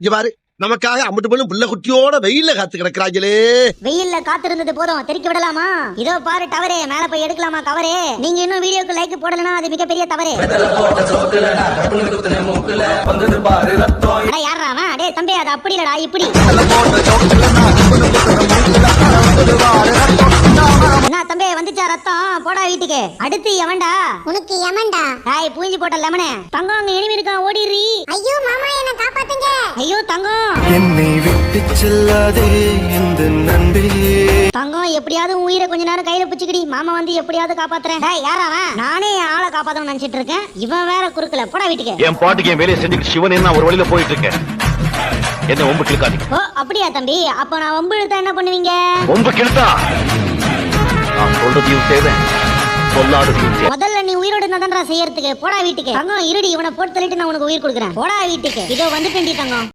இங்க பாரு நமக்காக அம்மட்டு பண்ணும் புள்ள குட்டியோட வெயில்ல காத்து கிடக்குறாங்களே வெயில்ல காத்திருந்தது போதும் தெறிக்க விடலாமா? இதோ பாரு டவரே மேல போய் எடுக்கலாமா கவரே நீங்க இன்னும் வீடியோக்கு லைக் போடலனா அது மிகப்பெரிய தவறு. அட யாரா அவன்? அடே தம்பி அது அப்படி இல்லடா இப்படி. என்ன தம்பி வந்துச்சா ரத்தம்? போடா வீட்டுக்கு. அடுத்து எவன்டா? உனக்கு யமன்டா ஹாய் பூஞ்சி போட்ட லெமனே. தங்கம் அங்க எனிமி இருக்கான் ஓடிடுறி. ஐயோ ஐயோ தங்கம். என்னை விட்டு செல்லாதே இந்த நண்பே தங்கம் எப்படியாவது உயிரை கொஞ்ச நேரம் கையில பிடிச்சிக்கிடி. மாமா வந்து எப்படியாவது காப்பாத்துறேன். டேய் யாரா அவன்? நானே என் ஆளை காப்பாத்தணும்னு நினைச்சிட்டு இருக்கேன். இவன் வேற குறுக்கல. போடா வீட்டுக்கு. என் பாட்டுக்கு என் வேலையை செஞ்சுட்டு சிவன் நான் ஒரு வழியில போயிட்டு இருக்கேன். என்ன ஒம்பு கிழக்காதீங்க. ஓ அப்படியா தம்பி? அப்ப நான் வம்பு இழுத்தா என்ன பண்ணுவீங்க? ஒம்பு கிழத்தா? நான் சொல்றதையும் செய்வேன். சொல்லாததையும் செய்வேன். முதல்ல உயிரோடு இருந்தா செய்யறதுக்கு. போடா வீட்டுக்கு. தங்கம் இருடி இவனை போட்டு தள்ளிட்டு நான் உனக்கு உயிர் கொடுக்குறேன். போடா வீட்டுக்கு. இதோ வந்துட்டேன்டி தங்கம்.